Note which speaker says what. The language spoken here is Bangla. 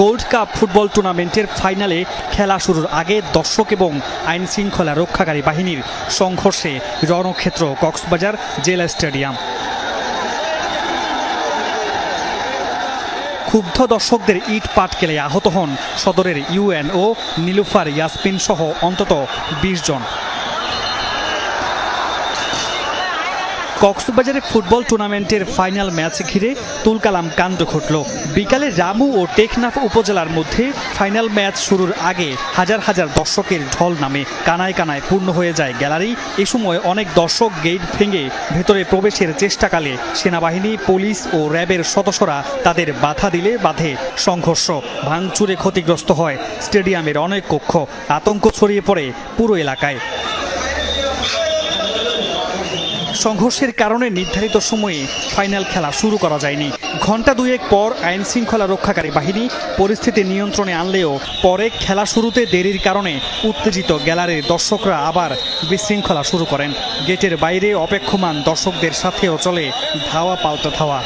Speaker 1: গোল্ড কাপ ফুটবল টুর্নামেন্টের ফাইনালে খেলা শুরুর আগে দর্শক এবং আইন শৃঙ্খলা রক্ষাকারী বাহিনীর সংঘর্ষে রণক্ষেত্র, কক্সবাজার জেলা স্টেডিয়াম। ক্ষুব্ধ দর্শকদের ইট পাটকেলে আহত হন সদরের ইউএন ও নীলুফার ইয়াসমিন সহ অন্তত বিশ জন। কক্সবাজারে ফুটবল টুর্নামেন্টের ফাইনাল ম্যাচ ঘিরে তুলকালাম কাণ্ড ঘটল। বিকালে রামু ও টেকনাফ উপজেলার মধ্যে ফাইনাল ম্যাচ শুরুর আগে হাজার হাজার দর্শকের ঢল নামে কানায় কানায় পূর্ণ হয়ে যায় গ্যালারি। এ সময় অনেক দর্শক গেট ভেঙে ভেতরে প্রবেশের চেষ্টাকালে সেনাবাহিনী, পুলিশ ও র্যাবের সদস্যরা তাদের বাধা দিলে বাধে সংঘর্ষ। ভাঙচুরে ক্ষতিগ্রস্ত হয় স্টেডিয়ামের অনেক কক্ষ। আতঙ্ক ছড়িয়ে পড়ে পুরো এলাকায়। সংঘর্ষের কারণে নির্ধারিত সময়ে ফাইনাল খেলা শুরু করা যায়নি। ঘণ্টা দুয়েক পর আইন শৃঙ্খলা রক্ষাকারী বাহিনী পরিস্থিতি নিয়ন্ত্রণে আনলেও পরে খেলা শুরুতে দেরির কারণে উত্তেজিত গ্যালারির দর্শকরা আবার বিশৃঙ্খলা শুরু করেন। গেটের বাইরে অপেক্ষমান দর্শকদের সাথেও চলে ধাওয়া পাল্টা ধাওয়া।